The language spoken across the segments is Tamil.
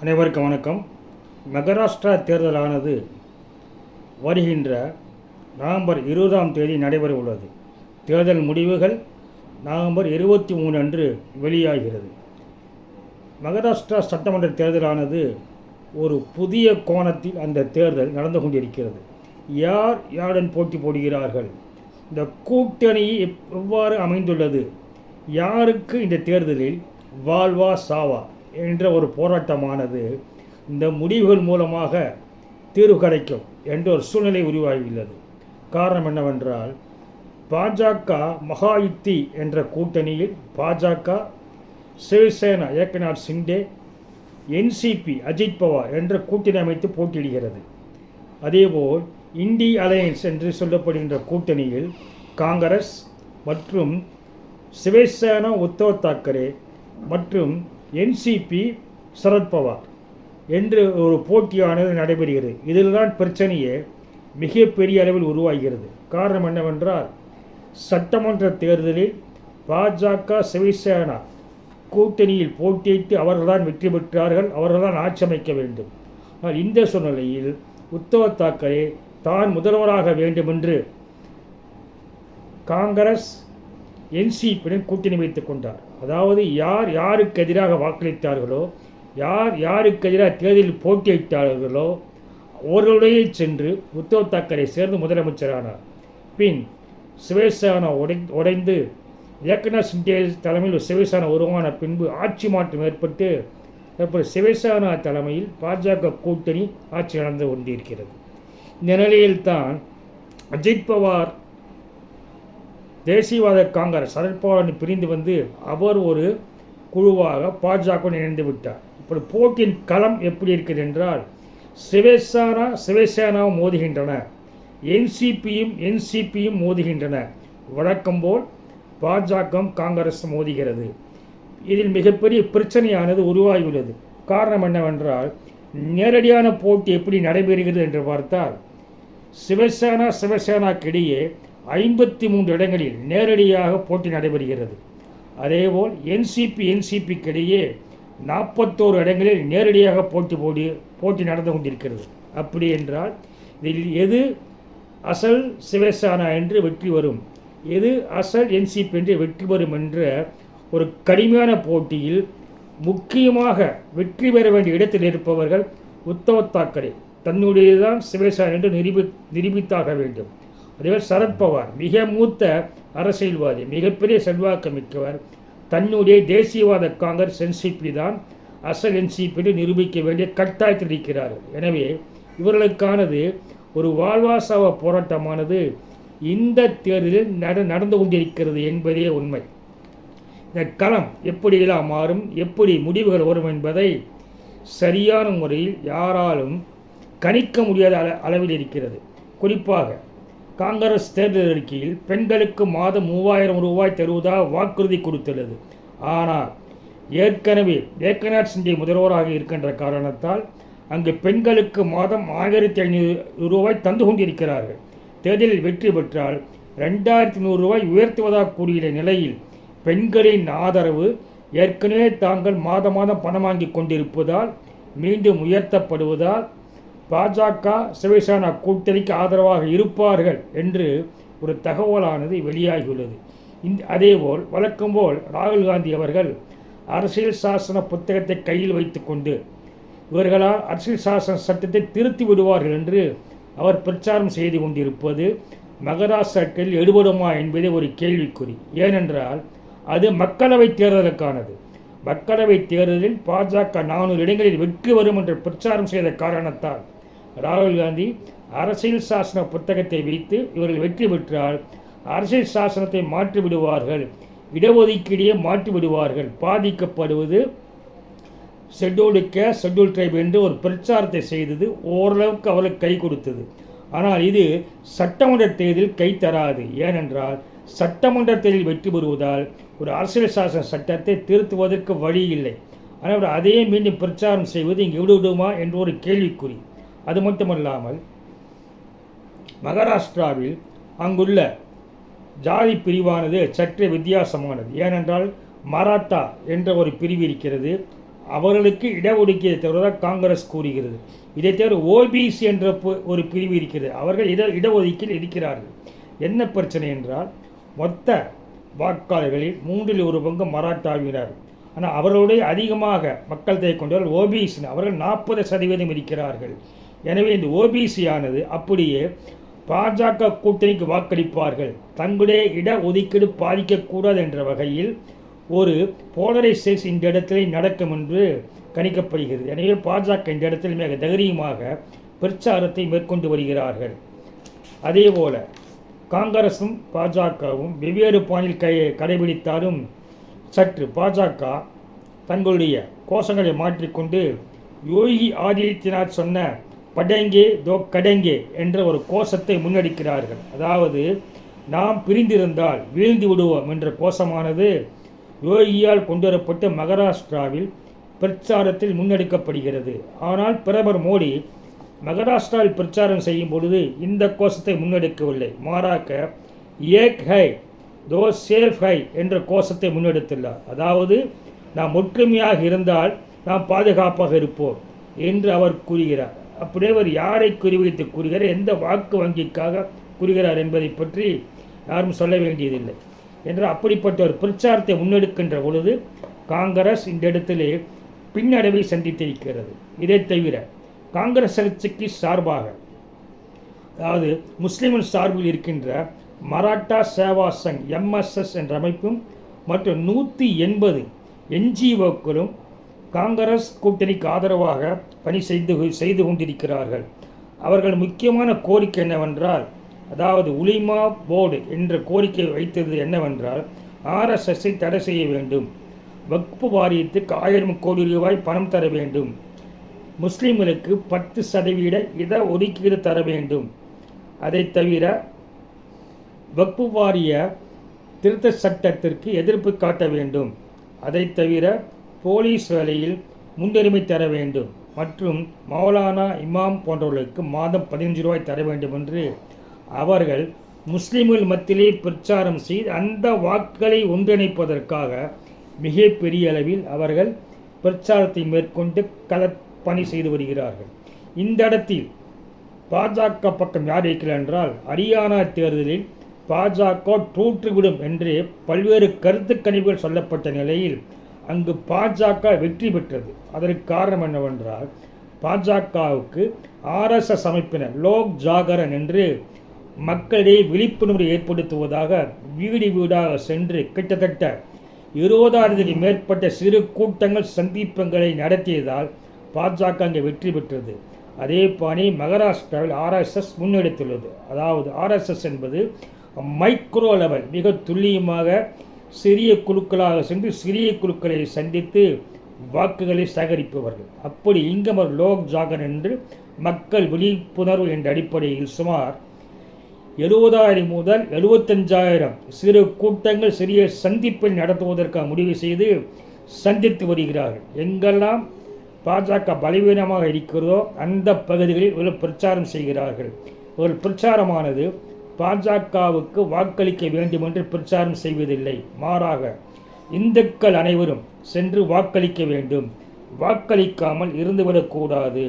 அனைவருக்கும் வணக்கம். மகாராஷ்டிரா தேர்தலானது வருகின்ற நவம்பர் இருபதாம் தேதி நடைபெற உள்ளது. தேர்தல் முடிவுகள் நவம்பர் இருபத்தி மூணு அன்று வெளியாகிறது. மகாராஷ்டிரா சட்டமன்ற தேர்தலானது ஒரு புதிய கோணத்தில் அந்த தேர்தல் நடந்து கொண்டிருக்கிறது. யார் யாருடன் போட்டி போடுகிறார்கள்? இந்த கூட்டணி எவ்வாறு அமைந்துள்ளது? யாருக்கு இந்த தேர்தலில் வாழ்வா சாவா? என்ற ஒரு போராட்டமானது இந்த முடிவுகள் மூலமாக தீர்வு கிடைக்கும் என்ற ஒரு சூழ்நிலை உருவாகியுள்ளது. காரணம் என்னவென்றால் பாஜக மகாயுத்தி என்ற கூட்டணியில் பாஜக சிவசேனா ஏக்நாத் சிண்டே என்சிபி அஜித் பவார் என்ற கூட்டணி அமைத்து போட்டியிடுகிறது. அதேபோல் இண்டி அலையன்ஸ் என்று சொல்லப்படுகின்ற கூட்டணியில் காங்கிரஸ் மற்றும் சிவசேனா உத்தவ் தாக்கரே மற்றும் என்சிபி சரத்பவார் என்று ஒரு போட்டியானது நடைபெறுகிறது. இதில் தான் பிரச்சனையே மிகப்பெரிய அளவில் உருவாகிறது. காரணம் என்னவென்றால் சட்டமன்ற தேர்தலில் பாஜக சிவசேனா கூட்டணியில் போட்டியிட்டு அவர்கள்தான் வெற்றி பெற்றார்கள் அவர்கள்தான் ஆட்சி அமைக்க வேண்டும். ஆனால் இந்த சூழ்நிலையில் உத்தவ் தாக்கரே தான் முதல்வராக வேண்டுமென்று காங்கிரஸ் என்சிபியுடன் கூட்டணி வைத்துக் கொண்டார். அதாவது யார் யாருக்கு எதிராக வாக்களித்தார்களோ யார் யாருக்கு எதிராக தேர்தலில் போட்டியிட்டார்களோ அவர்களுடைய சென்று உத்தவ் தாக்கரே சேர்ந்து முதலமைச்சரானார். பின் சிவசேனா உடை உடைந்து ஏக்நாத் சிண்டே தலைமையில் சிவசேனா உருவான பின்பு ஆட்சி மாற்றம் ஏற்பட்டு தற்போது சிவசேனா தலைமையில் பாஜக கூட்டணி ஆட்சி நடந்து கொண்டிருக்கிறது. இந்த நிலையில்தான் அஜித் பவார் தேசியவாத காங்கிரஸ் சரத்பவாரின் பிரிந்து வந்து அவர் ஒரு குழுவாக பாஜக இணைந்து விட்டார். இப்படி போட்டியின் களம் எப்படி இருக்குது என்றால் சிவசேனா சிவசேனாவும் மோதுகின்றன. என்சிபியும் என்சிபியும் மோதுகின்றன. வழக்கம்போல் பாஜக காங்கிரஸ் மோதுகிறது. இதில் மிகப்பெரிய பிரச்சனையானது உருவாகியுள்ளது. காரணம் என்னவென்றால் நேரடியான போட்டி எப்படி நடைபெறுகிறது என்று பார்த்தால் சிவசேனா சிவசேனாக்கிடையே ஐம்பத்தி மூன்று இடங்களில் நேரடியாக போட்டி நடைபெறுகிறது. அதேபோல் என்சிபி என்சிபிக்கு இடையே நாற்பத்தோரு இடங்களில் நேரடியாக போட்டி போடி போட்டி நடந்து கொண்டிருக்கிறது. அப்படி என்றால் இதில் எது அசல் சிவசேனா என்று வெற்றி வரும்? எது அசல் என்சிபி என்று வெற்றி வரும் என்ற ஒரு கடுமையான போட்டியில் முக்கியமாக வெற்றி பெற வேண்டிய இடத்தில் இருப்பவர்கள் உத்தவ் தாக்கரே. தன்னுடையதான் சிவசேனா என்று நிரூபி நிரூபித்தாக வேண்டும். அதேபோல் சரத்பவார் மிக மூத்த அரசியல்வாதி மிகப்பெரிய செல்வாக்கு மிக்கவர். தன்னுடைய தேசியவாத காங்கிரஸ் என்சிபி தான் அசல் என்சிபி நிரூபிக்க வேண்டிய கட்டாயத்தில் இருக்கிறார்கள். எனவே இவர்களுக்கானது ஒரு வாழ்வாசாவ போராட்டமானது இந்த தேர்தலில் நட நடந்து கொண்டிருக்கிறது என்பதே உண்மை. இந்த களம் எப்படியெல்லாம் மாறும் எப்படி முடிவுகள் வரும் என்பதை சரியான முறையில் யாராலும் கணிக்க முடியாத அள அளவில் இருக்கிறது. குறிப்பாக காங்கிரஸ் தேர்தல் அறிக்கையில் பெண்களுக்கு மாதம் மூவாயிரம் ரூபாய் தருவதாக வாக்குறுதி கொடுத்துள்ளது. ஆனால் ஏற்கனவே ஏக்கநாத் சிண்டே முதல்வராக இருக்கின்ற காரணத்தால் அங்கு பெண்களுக்கு மாதம் ஆயிரத்தி ஐநூறு ரூபாய் தந்து கொண்டிருக்கிறார்கள். தேர்தலில் வெற்றி பெற்றால் ரெண்டாயிரத்தி நூறு ரூபாய் உயர்த்துவதாக கூறிய நிலையில் பெண்களின் ஆதரவு ஏற்கனவே தாங்கள் மாதம் மாதம் பணம் வாங்கி கொண்டிருப்பதால் மீண்டும் உயர்த்தப்படுவதால் பாஜக சிவசேனா கூட்டணிக்கு ஆதரவாக இருப்பார்கள் என்று ஒரு தகவலானது வெளியாகியுள்ளது. இந்த அதேபோல் வழக்கம்போல் ராகுல் காந்தி அவர்கள் அரசியல் சாசன புத்தகத்தை கையில் வைத்துக்கொண்டு இவர்களால் அரசியல் சாசன சட்டத்தை திருத்தி விடுவார்கள் என்று அவர் பிரச்சாரம் செய்து கொண்டிருப்பது மகாராஷ்டிரத்தில் எடுபடுமா என்பதே ஒரு கேள்விக்குறி. ஏனென்றால் அது மக்களவைத் தேர்தலுக்கானது. மக்களவைத் தேர்தலில் பாஜக நானூறு இடங்களில் வெற்றி வரும் என்று பிரச்சாரம் செய்த காரணத்தால் ராகுல் காந்தி அரசியல் சாசன புத்தகத்தை வைத்து இவர்கள் வெற்றி பெற்றால் அரசியல் சாசனத்தை மாற்றி விடுவார்கள் இடஒதுக்கீடையே மாற்றி விடுவார்கள் பாதிக்கப்படுவது ஷெட்யூல்டு கேஸ் ஷெட்யூல் ட்ரைப் என்று ஒரு பிரச்சாரத்தை செய்தது ஓரளவுக்கு அவர்களுக்கு கை கொடுத்தது. ஆனால் இது சட்டமன்ற தேர்தலில் கை தராது. ஏனென்றால் சட்டமன்ற தேர்தலில் வெற்றி பெறுவதால் ஒரு அரசியல் சாசன சட்டத்தை திருத்துவதற்கு வழி இல்லை. ஆனால் அதையே மீண்டும் பிரச்சாரம் செய்வது இங்கே விடுவிடுமா என்ற ஒரு கேள்விக்குறி. அது மட்டுமல்லாமல் மகாராஷ்டிராவில் அங்குள்ள ஜாதி பிரிவானது சற்றே வித்தியாசமானது. ஏனென்றால் மராத்தா என்ற ஒரு பிரிவு இருக்கிறது. அவர்களுக்கு இடஒதுக்கீடு தருவதாக காங்கிரஸ் கூறுகிறது. இதை தவிர ஓபிசி என்ற பு- ஒரு பிரிவு இருக்கிறது. அவர்கள் இட இடஒதுக்கீடு இருக்கிறார்கள் என்ன பிரச்சனை என்றால் மொத்த வாக்காளர்களில் மூன்றில் ஒரு பங்கு மராட்டாவினர் ஆனால் அவர்களுடைய அதிகமாக மக்கள் தொகை கொண்டவர்கள் ஓபிசி அவர்கள் நாற்பது சதவீதம் இருக்கிறார்கள். எனவே இந்த ஓபிசி ஆனது அப்படியே பாஜக கூட்டணிக்கு வாக்களிப்பார்கள். தங்களுடைய இட ஒதுக்கீடு பாதிக்கக்கூடாது என்ற வகையில் ஒரு போலரைசேஷன் இந்த இடத்திலே நடக்கும் என்று கணிக்கப்படுகிறது. எனவே பாஜக இந்த இடத்தில் மிக தைரியமாக பிரச்சாரத்தை மேற்கொண்டு வருகிறார்கள். அதேபோல காங்கிரசும் பாஜகவும் வெவ்வேறு பாணியில் கை கடைபிடித்தாலும் சற்று பாஜக தங்களுடைய கோஷங்களை மாற்றிக்கொண்டு யோகி ஆதித்யநாத் சொன்ன படங்கே தோ கடங்கே என்ற ஒரு கோஷத்தை முன்னெடுக்கிறார்கள். அதாவது நாம் பிரிந்திருந்தால் வீழ்ந்து விடுவோம் என்ற கோஷமானது யோகியால் கொண்டுவரப்பட்டு மகாராஷ்டிராவில் பிரச்சாரத்தில் முன்னெடுக்கப்படுகிறது. ஆனால் பிரதமர் மோடி மகாராஷ்டிராவில் பிரச்சாரம் செய்யும் பொழுது இந்த கோஷத்தை முன்னெடுக்கவில்லை. மாறாக ஏக் ஹை தோ சேஃப் ஹை என்ற கோஷத்தை முன்னெடுத்துள்ளார். அதாவது நாம் ஒற்றுமையாக இருந்தால் நாம் பாதுகாப்பாக இருப்போம் என்று அவர் கூறுகிறார். அப்படியே அவர் யாரை குறிவைத்து கூறுகிறார் எந்த வாக்கு வங்கிக்காக கூறுகிறார் என்பதை பற்றி யாரும் சொல்ல வேண்டியதில்லை. என்று அப்படிப்பட்ட ஒரு பிரச்சாரத்தை முன்னெடுக்கின்ற பொழுது காங்கிரஸ் இந்த இடத்திலே பின்னடைவை சந்தித்திருக்கிறது. இதை தவிர காங்கிரஸ் கட்சிக்கு சார்பாக அதாவது முஸ்லிமின் சார்பில் இருக்கின்ற மராட்டா சேவா சங் எம்எஸ்எஸ் என்ற அமைப்பும் மற்றும் நூற்றி எண்பது என்ஜிஓக்களும் காங்கிரஸ் கூட்டணிக்கு ஆதரவாக பணி செய்து செய்து கொண்டிருக்கிறார்கள். அவர்கள் முக்கியமான கோரிக்கை என்னவென்றால் அதாவது உலிமா போர்டு என்ற கோரிக்கை வைத்தது என்னவென்றால் ஆர்எஸ்எஸ்ஸை தடை செய்ய வேண்டும். வக்பு வாரியத்துக்கு ஆயிரம் கோடி ரூபாய் பணம் தர வேண்டும். முஸ்லீம்களுக்கு பத்து சதவீத இட ஒதுக்கீடு தர வேண்டும். அதை தவிர வக்பு வாரிய திருத்த சட்டத்திற்கு எதிர்ப்பு காட்ட வேண்டும். அதை தவிர போலீஸ் வேலையில் முன்னுரிமை தர வேண்டும் மற்றும் மௌலானா இமாம் போன்றவர்களுக்கு மாதம் பதினஞ்சு ரூபாய் தர வேண்டும் என்று அவர்கள் முஸ்லிம்கள் மத்தியிலே பிரச்சாரம் செய்து அந்த வாக்குகளை ஒன்றிணைப்பதற்காக மிகப்பெரிய அளவில் அவர்கள் பிரச்சாரத்தை மேற்கொண்டு களப்பணி செய்து வருகிறார்கள். இந்த இடத்தில் பாஜக பக்கம் யார் இருக்கிறார் என்றால் ஹரியானா தேர்தலில் பாஜக தோற்றுவிடும் என்று பல்வேறு கருத்து கணிப்புகள் சொல்லப்பட்ட நிலையில் அங்கு பாஜக வெற்றி பெற்றது. அதற்கு காரணம் என்னவென்றால் பாஜகவுக்கு ஆர்எஸ்எஸ் அமைப்பினர் லோக் ஜாகரன் என்று மக்களிடையே விழிப்புணர்வை ஏற்படுத்துவதாக வீடு வீடாக சென்று கிட்டத்தட்ட இருபதாயிரத்துக்கு மேற்பட்ட சிறு கூட்டங்கள் சந்திப்பங்களை நடத்தியதால் பாஜக அங்கே வெற்றி பெற்றது. அதே பாணி மகாராஷ்டிராவில் ஆர்எஸ்எஸ் முன்னெடுத்துள்ளது. அதாவது ஆர்எஸ்எஸ் என்பது மைக்ரோ லெவல் மிக துல்லியமாக சிறிய குழுக்களாக சென்று சிறிய குழுக்களை சந்தித்து வாக்குகளை சேகரிப்பவர்கள். அப்படி இங்கமர் லோக் ஜாகர் என்று மக்கள் விழிப்புணர்வு என்ற அடிப்படையில் சுமார் எழுபதாயிரம் முதல் எழுபத்தஞ்சாயிரம் சிறு கூட்டங்கள் சிறிய சந்திப்பை நடத்துவதற்காக முடிவு செய்து சந்தித்து வருகிறார்கள். எங்கெல்லாம் பாஜக பலவீனமாக இருக்கிறதோ அந்த பகுதிகளில் இவர்கள் பிரச்சாரம் செய்கிறார்கள். ஒரு பிரச்சாரமானது பாஜகவுக்கு வாக்களிக்க வேண்டும் என்று பிரச்சாரம் செய்வதில்லை. மாறாக இந்துக்கள் அனைவரும் சென்று வாக்களிக்க வேண்டும். வாக்களிக்காமல் இருந்துவிடக்கூடாது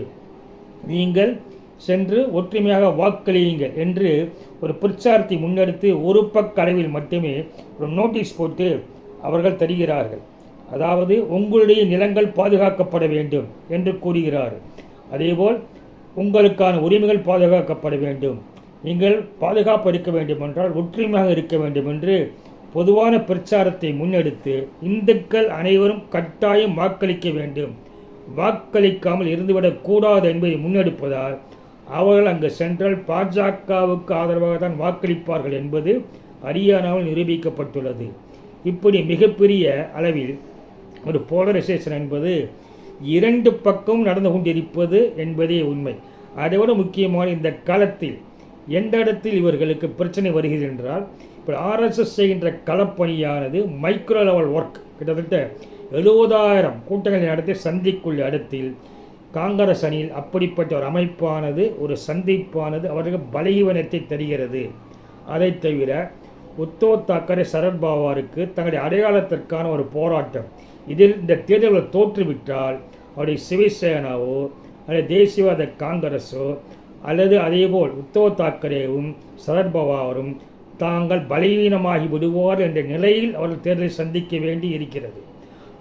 நீங்கள் சென்று ஒற்றுமையாக வாக்களியுங்கள் என்று ஒரு பிரச்சாரத்தை முன்னெடுத்து ஒரு பக்க அளவில் மட்டுமே ஒரு நோட்டீஸ் போட்டு அவர்கள் தருகிறார்கள். அதாவது உங்களுடைய நிலங்கள் பாதுகாக்கப்பட வேண்டும் என்று கூறுகிறார் அதேபோல் உங்களுக்கான உரிமைகள் பாதுகாக்கப்பட வேண்டும். நீங்கள் பாதுகாப்பு இருக்க வேண்டுமென்றால் ஒற்றுமையாக இருக்க வேண்டும் என்று பொதுவான பிரச்சாரத்தை முன்னெடுத்து இந்துக்கள் அனைவரும் கட்டாயம் வாக்களிக்க வேண்டும். வாக்களிக்காமல் இருந்துவிடக்கூடாது என்பதை முன்னெடுப்பதால் அவர்கள் அங்கு சென்றால் பாஜகவுக்கு ஆதரவாக தான் வாக்களிப்பார்கள் என்பது ஹரியானாவில் நிரூபிக்கப்பட்டுள்ளது. இப்படி மிகப்பெரிய அளவில் ஒரு போலரைசேஷன் என்பது இரண்டு பக்கமும் நடந்து கொண்டிருப்பது என்பதே உண்மை. அதைவிட முக்கியமான இந்த காலத்தில் எந்த இடத்தில் இவர்களுக்கு பிரச்சனை வருகிறது என்றால் இப்போ ஆர்எஸ்எஸ் செய்கின்ற களப்பணியானது மைக்ரோ லெவல் ஒர்க் கிட்டத்தட்ட எழுபதாயிரம் கூட்டங்களை நடத்தி சந்திக்குள்ள இடத்தில் காங்கிரஸ் அணியில் அப்படிப்பட்ட ஒரு அமைப்பானது ஒரு சந்திப்பானது அவர்களுக்கு பலகீனத்தை தருகிறது. அதை தவிர உத்தவ் தாக்கரே சரத்பாவாருக்கு தங்களுடைய அடையாளத்திற்கான ஒரு போராட்டம். இதில் இந்த தேர்தலில் தோற்றுவிட்டால் அவருடைய சிவசேனாவோ அல்லது தேசியவாத காங்கிரஸோ அல்லது அதேபோல் உத்தவ் தாக்கரேவும் சரத்பவாரும் தாங்கள் பலவீனமாகி விடுவார் என்ற நிலையில் அவர்கள் தேர்தலை சந்திக்க வேண்டி இருக்கிறது.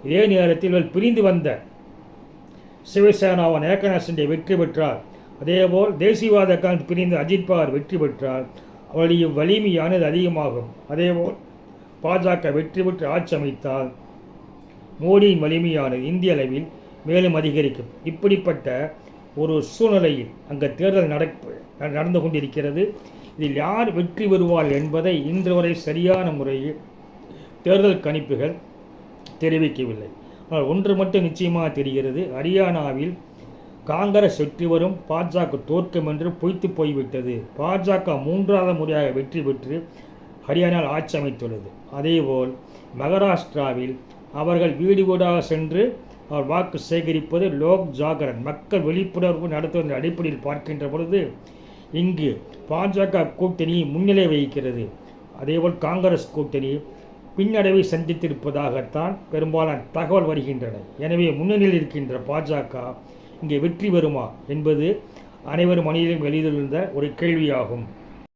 இதே நேரத்தில் இவர்கள் பிரிந்து வந்த சிவசேனாவின் ஏகநாத் வெற்றி பெற்றார். அதேபோல் தேசியவாத காங்கிரஸ் பிரிந்து அஜித் பவார் வெற்றி பெற்றால் அவருடைய வலிமையானது அதிகமாகும். அதேபோல் பாஜக வெற்றி பெற்று ஆட்சி அமைத்தால் மோடியின் வலிமையானது இந்திய அளவில் மேலும் அதிகரிக்கும். இப்படிப்பட்ட ஒரு சூழ்நிலையில் அங்கே தேர்தல் நடப்பு நடந்து கொண்டிருக்கிறது. இதில் யார் வெற்றி பெறுவார் என்பதை இன்று வரை சரியான முறையில் தேர்தல் கணிப்புகள் தெரிவிக்கவில்லை. ஆனால் ஒன்று மட்டும் நிச்சயமாக தெரிகிறது. ஹரியானாவில் காங்கிரஸ் வெற்றி வரும் பாஜக தோற்கும் என்று பொய்த்து போய்விட்டது. பாஜக மூன்றாவது முறையாக வெற்றி பெற்று ஹரியானாவில் ஆட்சி அமைத்துள்ளது. அதேபோல் மகாராஷ்டிராவில் அவர்கள் வீடு வீடாக சென்று அவர் வாக்கு சேகரிப்பது லோக் ஜாகரன். மக்கள் விழிப்புணர்வு நடத்துவதன் அடிப்படையில் பார்க்கின்ற பொழுது இங்கு பாஜக கூட்டணி முன்னிலை வகிக்கிறது. அதேபோல் காங்கிரஸ் கூட்டணி பின்னடைவை சந்தித்திருப்பதாகத்தான் பெரும்பாலான தகவல் வருகின்றன. எனவே முன்னணியில் இருக்கின்ற பாஜக இங்கே வெற்றி பெறுமா என்பது அனைவரும் மனிதனும் எழுதியிருந்த ஒரு கேள்வியாகும்.